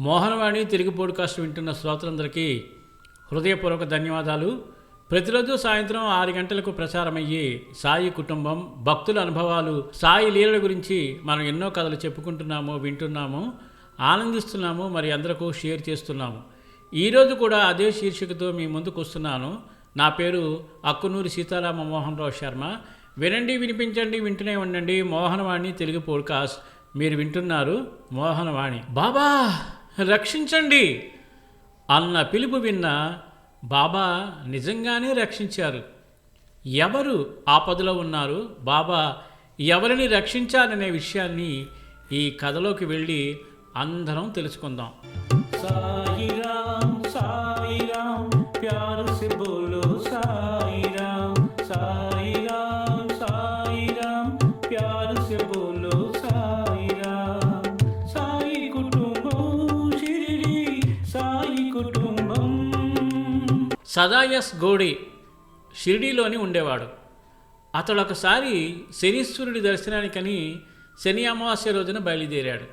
Mohanavani Telugu podcast వింటున్న శ్రోతలందరికీ హృదయపూర్వక ధన్యవాదాలు. ప్రతిరోజు సాయంత్రం ఆరు గంటలకు ప్రసారమయ్యే సాయి కుటుంబం భక్తుల అనుభవాలు సాయి లీలల గురించి మనం ఎన్నో కథలు చెప్పుకుంటున్నాము వింటున్నాము ఆనందిస్తున్నాము మరి అందరికీ షేర్ చేస్తున్నాము. ఈరోజు కూడా అదే శీర్షికతో మీ ముందుకు వస్తున్నాను. నా పేరు అక్కునూరి సీతారామ మోహన్ రావు శర్మ. వినండి వినిపించండి వింటూనే ఉండండి మోహనవాణి తెలుగు పోడ్కాస్ట్ మీరు వింటున్నారు మోహనవాణి. బాబా! రక్షించండి అన్న పిలుపు విన్న బాబా నిజంగానే రక్షించారు. ఎవరు ఆపదలో ఉన్నారు? బాబా ఎవరిని రక్షించాలనే విషయాన్ని ఈ కథలోకి వెళ్ళి అందరం తెలుసుకుందాం. సదాయస్ గోడి షిరిడీలోని ఉండేవాడు. అతడు ఒకసారి శనీశ్వరుడి దర్శనానికని శని అమావాస్య రోజున బయలుదేరాడు.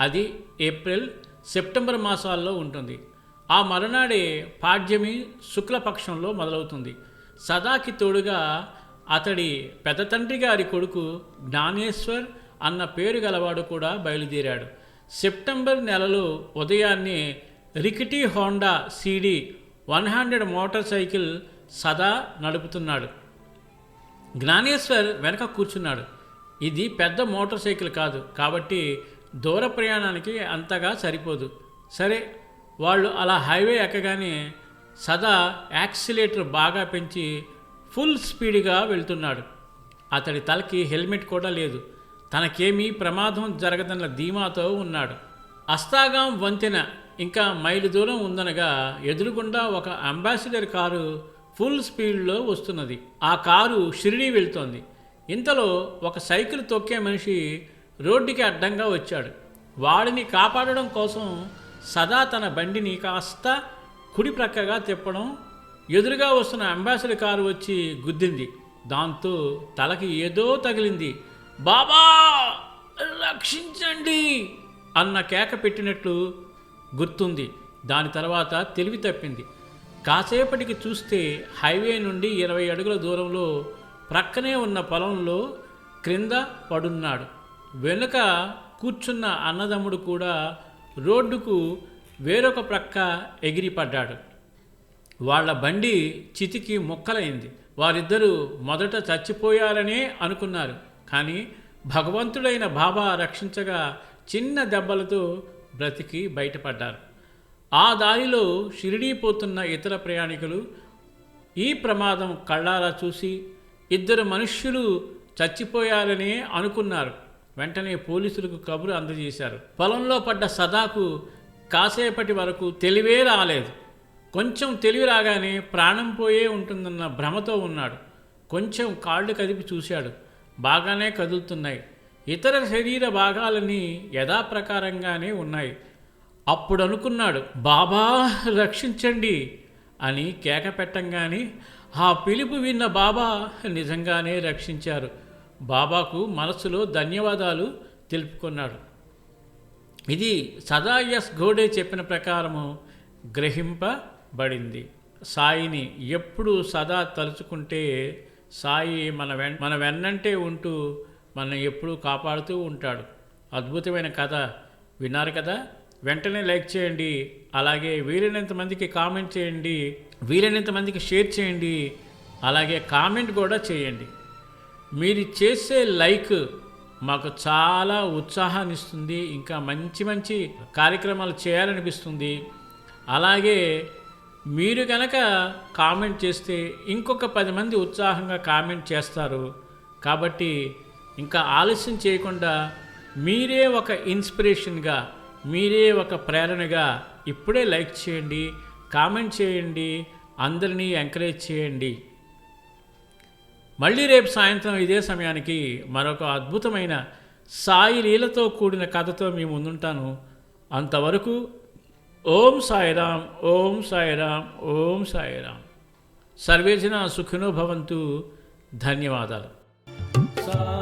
అది ఏప్రిల్ సెప్టెంబర్ మాసాల్లో ఉంటుంది. ఆ మరునాడే పాడ్యమి శుక్లపక్షంలో మొదలవుతుంది. సదాకి తోడుగా అతడి పెద్ద తండ్రి గారి కొడుకు జ్ఞానేశ్వర్ అన్న పేరు గలవాడు కూడా బయలుదేరాడు. సెప్టెంబర్ నెలలో ఉదయాన్నే రికిటీ Honda CD one hundred motorcycle సదా నడుపుతున్నాడు. జ్ఞానేశ్వర్ వెనక కూర్చున్నాడు. ఇది పెద్ద మోటార్ సైకిల్ కాదు కాబట్టి దూర ప్రయాణానికి అంతగా సరిపోదు. సరే వాళ్ళు అలా హైవే ఎక్కగానే సదా యాక్సిలేటర్ బాగా పెంచి ఫుల్ స్పీడ్గా వెళ్తున్నాడు. అతడి తలకి హెల్మెట్ కూడా లేదు. తనకేమీ ప్రమాదం జరగదన్న ధీమాతో ఉన్నాడు. అస్తాగాం వంతెన ఇంకా మైలు దూరం ఉందనగా ఎదురుగుండా ఒక అంబాసిడర్ కారు ఫుల్ స్పీడ్లో వస్తున్నది. ఆ కారు షిరిడీ వెళ్తోంది. ఇంతలో ఒక సైకిల్ తొక్కే మనిషి రోడ్డుకి అడ్డంగా వచ్చాడు. వాడిని కాపాడడం కోసం సదా తన బండిని కాస్త కుడి ప్రక్కగా తిప్పడం ఎదురుగా వస్తున్న అంబాసిడర్ కారు వచ్చి గుద్దింది. దాంతో తలకి ఏదో తగిలింది. బాబా రక్షించండి అన్న కేక పెట్టినట్లు గుర్తుంది. దాని తర్వాత తెలివి తప్పింది. కాసేపటికి చూస్తే హైవే నుండి ఇరవై అడుగుల దూరంలో ప్రక్కనే ఉన్న పొలంలో క్రింద పడున్నాడు. వెనుక కూర్చున్న అన్నదమ్ముడు కూడా రోడ్డుకు వేరొక ప్రక్క ఎగిరిపడ్డాడు. వాళ్ళ బండి చితికి మొక్కలైంది. వారిద్దరూ మొదట చచ్చిపోయారనే అనుకున్నారు. కానీ భగవంతుడైన బాబా రక్షించగా చిన్న దెబ్బలతో బ్రతికి బయటపడ్డారు. ఆ దారిలో షిరిడీ పోతున్న ఇతర ప్రయాణికులు ఈ ప్రమాదం కళ్ళారా చూసి ఇద్దరు మనుష్యులు చచ్చిపోయారని అనుకున్నారు. వెంటనే పోలీసులకు కబురు అందజేశారు. పొలంలో పడ్డ సదాకు కాసేపటి వరకు తెలివే రాలేదు. కొంచెం తెలివి రాగానే ప్రాణం పోయే ఉంటుందన్న భ్రమతో ఉన్నాడు. కొంచెం కాళ్ళు కదిపి చూశాడు. బాగానే కదులుతున్నాయి. ఇతర శరీర భాగాలన్నీ యథాప్రకారంగానే ఉన్నాయి. అప్పుడు అనుకున్నాడు బాబా రక్షించండి అని కేక పెట్టంగానే ఆ పిలుపు విన్న బాబా నిజంగానే రక్షించారు. బాబాకు మనసులో ధన్యవాదాలు తెలుపుకున్నాడు. ఇది సదా ఎస్ గోడే చెప్పిన ప్రకారము గ్రహింపబడింది. సాయిని ఎప్పుడు సదా తలుచుకుంటే సాయి మన వెన్ మన వెన్నంటే ఉంటూ మనం ఎప్పుడూ కాపాడుతూ ఉంటాడు. అద్భుతమైన కథ. విన్నారు కదా? వెంటనే లైక్ చేయండి. అలాగే వీలైనంత మందికి కామెంట్ చేయండి. వీలైనంత మందికి షేర్ చేయండి. అలాగే కామెంట్ కూడా చేయండి. మీరు చేసే లైక్ మాకు చాలా ఉత్సాహాన్ని ఇస్తుంది. ఇంకా మంచి మంచి కార్యక్రమాలు చేయాలనిపిస్తుంది. అలాగే మీరు కనుక కామెంట్ చేస్తే ఇంకొక పది మంది ఉత్సాహంగా కామెంట్ చేస్తారు. కాబట్టి ఇంకా ఆలస్యం చేయకుండా మీరే ఒక ఇన్స్పిరేషన్గా మీరే ఒక ప్రేరణగా ఇప్పుడే లైక్ చేయండి కామెంట్ చేయండి అందరినీ ఎంకరేజ్ చేయండి. మళ్ళీ రేపు సాయంత్రం ఇదే సమయానికి మరొక అద్భుతమైన సాయి లీలతో కూడిన కథతో మీ ముందుంటాను. అంతవరకు ఓం సాయిరామ్ ఓం సాయిరామ్ ఓం సాయిరామ్. సర్వేజన సుఖినో భవంతు. ధన్యవాదాలు. సా